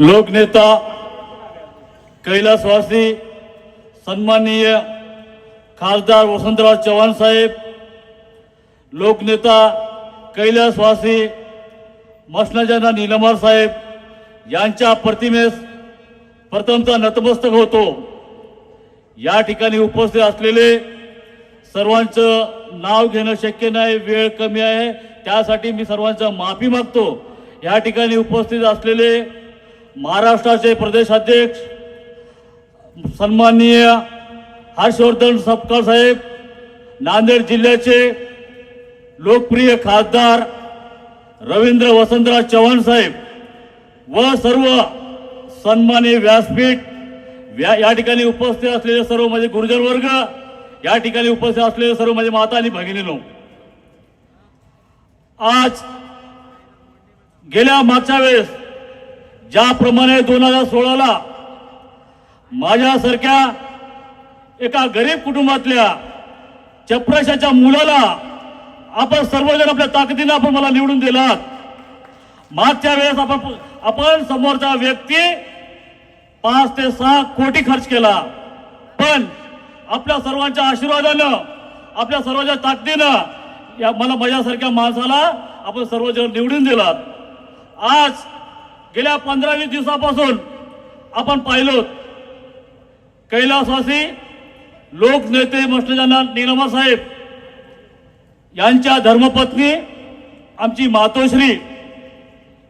लोकनेता कैलासवासी सन्माननीय खासदार वसंतराव चव्हाण साहेब लोकनेता कैलासवासी मसनाजना निलमार साहेब यांच्या प्रतिमेस प्रथमचा नतमस्तक होतो. या ठिकाणी उपस्थित असलेले सर्वांचं नाव घेणं शक्य नाही वेळ कमी आहे. त्यासाठी मी सर्वांचा माफी मागतो. या ठिकाणी उपस्थित असलेले महाराष्ट्राचे प्रदेशाध्यक्ष सन्माननीय हर्षवर्धन सपकाळ साहेब नांदेड जिल्ह्याचे लोकप्रिय खासदार रवींद्र वसंतराव चव्हाण साहेब व सर्व सन्मानी व्यासपीठ व्या या ठिकाणी उपस्थित असलेले सर्व माझे गुरुजन वर्ग या ठिकाणी उपस्थित असलेले सर्व माझे माता आणि भगिनी लोक आज गेल्या मागच्या वेळेस ज्याप्रमाणे दोन हजार सोळाला माझ्यासारख्या एका गरीब कुटुंबातल्या चपराशाच्या मुलाला आपण सर्वजण आपल्या ताकदीनं आपण मला निवडून दिलात. मागच्या वेळेस आपण आपण समोरचा व्यक्ती पाच ते सहा कोटी खर्च केला. पण आपल्या सर्वांच्या आशीर्वादानं आपल्या सर्वांच्या ताकदीनं या मला माझ्यासारख्या माणसाला आपण सर्वजण निवडून दिलात. आज गेल्या पंधरा वीस दिवसापासून आपण पाहिलो कैलासवासी लोकनेते मस्टजाना निलमा साहेब यांच्या धर्मपत्नी आमची मातोश्री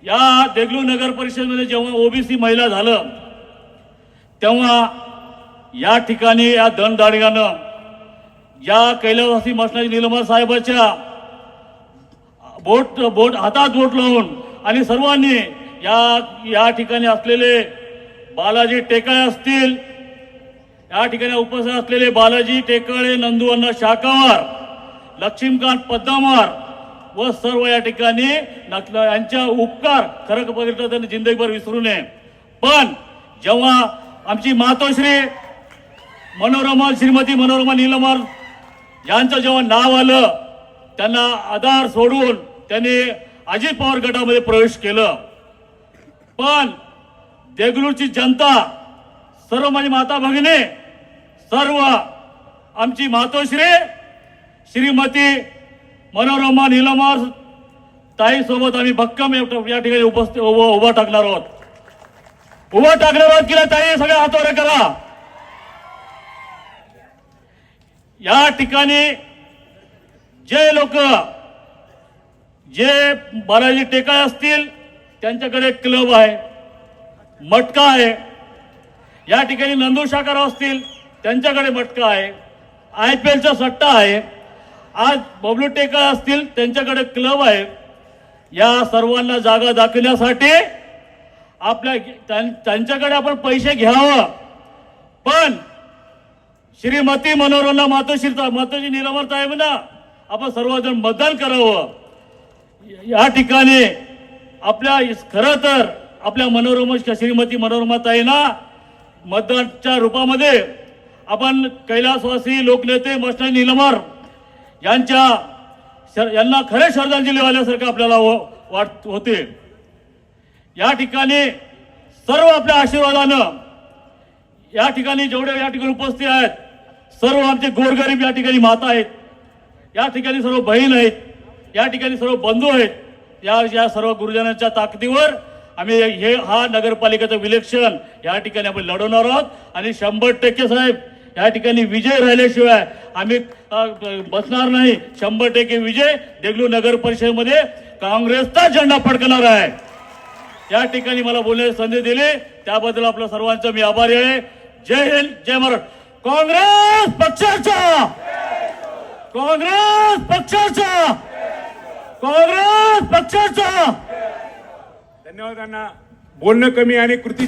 या देगलू नगर परिषदेमध्ये जेव्हा ओबीसी महिला झालं तेव्हा या ठिकाणी या दणदाडग्यानं या कैलासवासी मसनाजी निलमा साहेबाच्या बोट बोट हातात बोट लावून आणि सर्वांनी या या ठिकाणी असलेले बालाजी टेकाळे असतील या ठिकाणी उपस्थित असलेले बालाजी टेकाळे नंदुअण्णा शाकावार लक्ष्मीकांत पद्मार व सर्व या ठिकाणी यांच्या उपकार खरं बघितलं त्यांनी जिंदगीभर विसरू नये. पण जेव्हा आमची मातोश्री मनोरमा श्रीमती मनोरमा निलमार यांचं जेव्हा नाव आलं त्यांना आधार सोडून त्यांनी अजित पवार गटामध्ये प्रवेश केलं. पण देगलूरची जनता सर्व माझी माता भगिनी सर्व आमची मातोश्री श्रीमती मनोरमा निलमार ताईसोबत आम्ही भक्कम या या ठिकाणी उपस्थित उभं उभा टाकणार आहोत. उभं टाकणार आहोत की ताई? सगळ्या हातवर करा. या ठिकाणी जे लोक जे बालाजी टेकाळे असतील त्यांच्याकडे क्लब आहे मटका आहे. या ठिकाणी नंदू शाकाराव असतील त्यांच्याकडे मटका आहे. आय पी एलचा सट्टा आहे. आज बबलू टेकाळे असतील त्यांच्याकडे क्लब आहे. या सर्वांना जागा दाखवण्यासाठी आपल्या त्यां- त्यांच्याकडे आपण पैसे घ्यावं. पण श्रीमती मनोरमा मातोश्री मातोश्री निरामर साहेबांना आपण सर्वजण मतदान करावं. या ठिकाणी आपल्या खरं तर आपल्या मनोरमा श्रीमती मनोरमा ताईंना मतदानच्या रूपामध्ये आपण कैलासवासी लोकनेते मस्टर निलमर यांच्या श- यांना खरे श्रद्धांजली वाल्यासारखं आपल्याला हो- वाट होते. या ठिकाणी सर्व आपल्या आशीर्वादानं या ठिकाणी जेवढे या ठिकाणी उपस्थित आहेत सर्व आमचे गोरगरीब या ठिकाणी माता आहेत. या ठिकाणी सर्व बहीण आहेत. या ठिकाणी सर्व बंधू आहेत. या या सर्व गुरुजनांच्या ताकदीवर आम्ही हे हा नगरपालिकेचं विलक्षण या ठिकाणी आपण लढवणार आहोत. आणि शंभर टक्के साहेब या ठिकाणी विजय राहिल्याशिवाय आम्ही बसणार नाही. शंभर टक्के विजय देगलू नगर परिषदेमध्ये काँग्रेसचा झेंडा फडकणार आहे. या ठिकाणी मला बोलण्याची संधी दिली. त्याबद्दल आपल्या सर्वांचा मी आभारी आहे. जय हिंद जय महाराष्ट्र काँग्रेस पक्षाचा! काँग्रेस पक्षाचा! काँग्रेस पक्षाचा! धन्यवाद अण्णा. बोलणं कमी आणि कृती